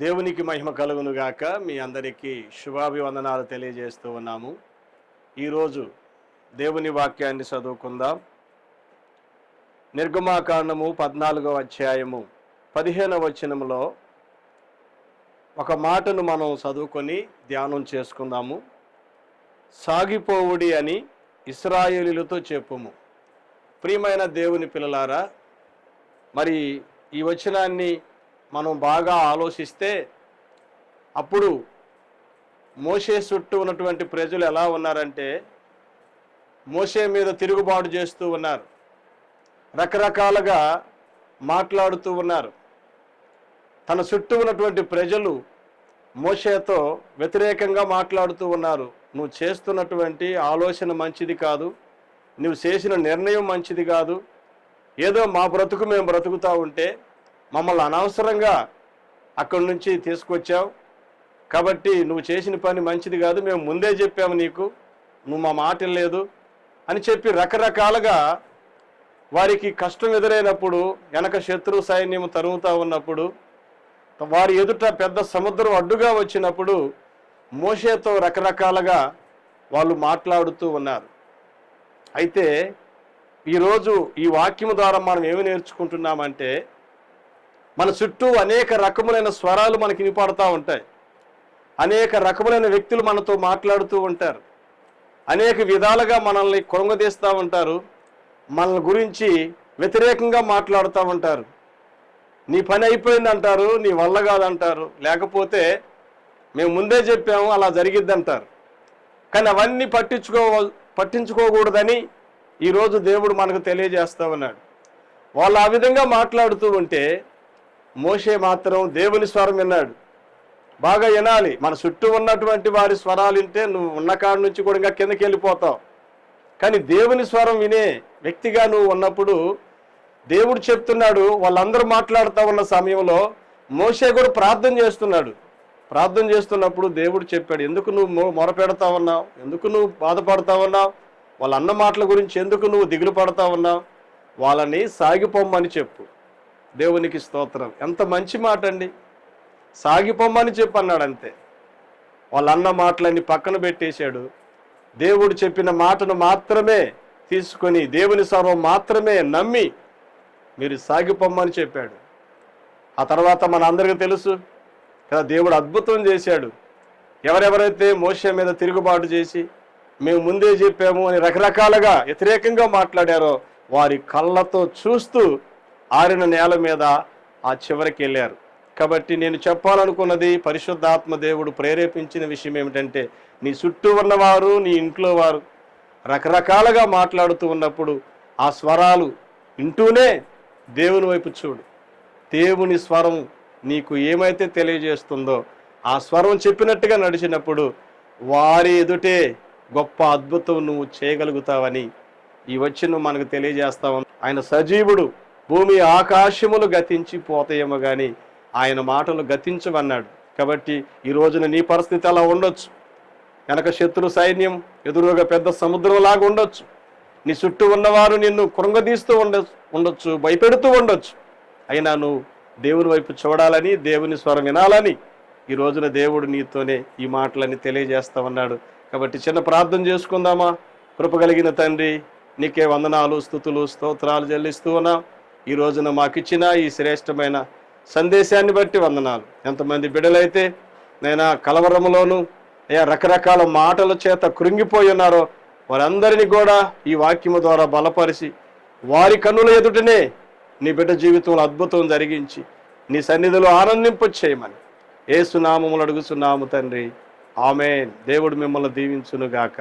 దేవునికి మహిమ కలుగునుగాక మీ అందరికీ శుభాభివందనాలు తెలియజేస్తూ ఉన్నాము. ఈరోజు దేవుని వాక్యాన్ని చదువుకుందాం. నిర్గమాకాండము పద్నాలుగవ అధ్యాయము పదిహేనవ వచనములో ఒక మాటను మనం చదువుకొని ధ్యానం చేసుకుందాము. సాగిపోవుడి అని ఇస్రాయేలీలతో చెప్పుము. ప్రియమైన దేవుని పిల్లలారా మరి ఈ వచనాన్ని మనం బాగా ఆలోచిస్తే అప్పుడు మోషే చుట్టూ ఉన్నటువంటి ప్రజలు ఎలా ఉన్నారంటే మోషే మీద తిరుగుబాటు చేస్తూ ఉన్నారు. రకరకాలుగా మాట్లాడుతూ ఉన్నారు. తన చుట్టూ ఉన్నటువంటి ప్రజలు మోషేతో వ్యతిరేకంగా మాట్లాడుతూ ఉన్నారు. నువ్వు చేస్తున్నటువంటి ఆలోచన మంచిది కాదు. నువ్వు చేసిన నిర్ణయం మంచిది కాదు. ఏదో మా బ్రతుకు మేము బ్రతుకుతూ ఉంటే మమ్మల్ని అనవసరంగా అక్కడి నుంచి తీసుకొచ్చావు. కాబట్టి నువ్వు చేసిన పని మంచిది కాదు. మేము ముందే చెప్పాము నీకు. నువ్వు మా మాట లేదు అని చెప్పి రకరకాలుగా వారికి కష్టం ఎదురైనప్పుడు వెనక శత్రు సైన్యం తరుగుతూ ఉన్నప్పుడు వారి ఎదుట పెద్ద సముద్రం అడ్డుగా వచ్చినప్పుడు మోషేతో రకరకాలుగా వాళ్ళు మాట్లాడుతూ ఉన్నారు. అయితే ఈరోజు ఈ వాక్యము ద్వారా మనం ఏమి నేర్చుకుంటున్నామంటే మన చుట్టూ అనేక రకములైన స్వరాలు మనకి వినపడతా ఉంటాయి. అనేక రకములైన వ్యక్తులు మనతో మాట్లాడుతూ ఉంటారు. అనేక విధాలుగా మనల్ని కొరంగదీస్తూ ఉంటారు. మన గురించి వ్యతిరేకంగా మాట్లాడుతూ ఉంటారు. నీ పని అయిపోయింది అంటారు నీ వల్ల కాదంటారు. లేకపోతే మేము ముందే చెప్పాము అలా జరిగిద్ది అంటారు కానీ అవన్నీ పట్టించుకో పట్టించుకోకూడదని ఈరోజు దేవుడు మనకు తెలియజేస్తా ఉన్నాడు. వాళ్ళు ఆ విధంగా మాట్లాడుతూ ఉంటే మోషే మాత్రం దేవుని స్వరం విన్నాడు. బాగా వినాలి. మన చుట్టూ ఉన్నటువంటి వారి స్వరాలు వింటే నువ్వు ఉన్న కాడ నుంచి కూడా ఇంకా కిందకి వెళ్ళిపోతావు. కానీ దేవుని స్వరం వినే వ్యక్తిగా నువ్వు ఉన్నప్పుడు దేవుడు చెప్తున్నాడు వాళ్ళందరూ మాట్లాడుతూ ఉన్న సమయంలో మోషే కూడా ప్రార్థన చేస్తున్నాడు. ప్రార్థన చేస్తున్నప్పుడు దేవుడు చెప్పాడు ఎందుకు నువ్వు మొ- మొరపెడతా ఉన్నావు? ఎందుకు నువ్వు బాధపడతా ఉన్నావు? వాళ్ళ అన్న మాటల గురించి ఎందుకు నువ్వు దిగులు పడతా ఉన్నావు? వాళ్ళని సాగిపోమ్మని చెప్పు. దేవునికి స్తోత్రం. ఎంత మంచి మాట అండి సాగిపోమ్మని చెప్పన్నాడు అంతే వాళ్ళ అన్న మాటలన్నీ పక్కన పెట్టేశాడు. దేవుడు చెప్పిన మాటను మాత్రమే తీసుకొని దేవుని స్వరం మాత్రమే నమ్మి మీరు సాగిపోమ్మని చెప్పాడు. ఆ తర్వాత మన అందరికీ తెలుసు. కదా దేవుడు అద్భుతం చేశాడు. ఎవరెవరైతే మోస మీద తిరుగుబాటు చేసి మేము ముందే చెప్పాము అని రకరకాలుగా వ్యతిరేకంగా మాట్లాడారో వారి కళ్ళతో చూస్తూ ఆరిన నేల మీద ఆ చివరికి వెళ్ళారు. కాబట్టి నేను చెప్పాలనుకున్నది పరిశుద్ధాత్మ దేవుడు ప్రేరేపించిన విషయం ఏమిటంటే నీ చుట్టూ ఉన్నవారు నీ ఇంట్లో వారు రకరకాలుగా మాట్లాడుతూ ఉన్నప్పుడు ఆ స్వరాలు వింటూనే దేవుని వైపు చూడు. దేవుని స్వరం నీకు ఏమైతే తెలియజేస్తుందో ఆ స్వరం చెప్పినట్టుగా నడిచినప్పుడు వారి ఎదుటే గొప్ప అద్భుతం నువ్వు చేయగలుగుతావని ఈ వచ్చిన మనకు తెలియజేస్తావు ఆయన సజీవుడు. భూమి ఆకాశములు గతించి పోతాయేమో కానీ ఆయన మాటలు గతించమన్నాడు కాబట్టి ఈ రోజున నీ పరిస్థితి అలా ఉండొచ్చు. వెనక శత్రు సైన్యం ఎదురుగా పెద్ద సముద్రం లాగా ఉండొచ్చు. నీ చుట్టూ ఉన్నవారు నిన్ను కృంగదీస్తూ ఉండ ఉండొచ్చు భయపెడుతూ ఉండొచ్చు. అయినా నువ్వు దేవుని వైపు చూడాలని దేవుని స్వరం వినాలని ఈ రోజున దేవుడు నీతోనే ఈ మాటలని తెలియజేస్తా ఉన్నాడు. కాబట్టి చిన్న ప్రార్థన చేసుకుందామా? కృప కలిగిన తండ్రి నీకే వందనాలు స్థుతులు స్తోత్రాలు చెల్లిస్తూ ఉన్నాం. ఈ రోజున మాకిచ్చిన ఈ శ్రేష్టమైన సందేశాన్ని బట్టి వందనాలు. ఎంతమంది బిడ్డలైతే నైనా కలవరములోను అయ్యా రకరకాల మాటల చేత కృంగిపోయి ఉన్నారో వారందరినీ కూడా ఈ వాక్యము ద్వారా బలపరిచి వారి కన్నుల ఎదుటనే నీ బిడ్డ జీవితంలో అద్భుతం జరిగించి నీ సన్నిధిలో ఆనందింపు చేయమని. ఏసునామములు అడుగుతున్నాము తండ్రి. ఆమె దేవుడు మిమ్మల్ని దీవించునుగాక.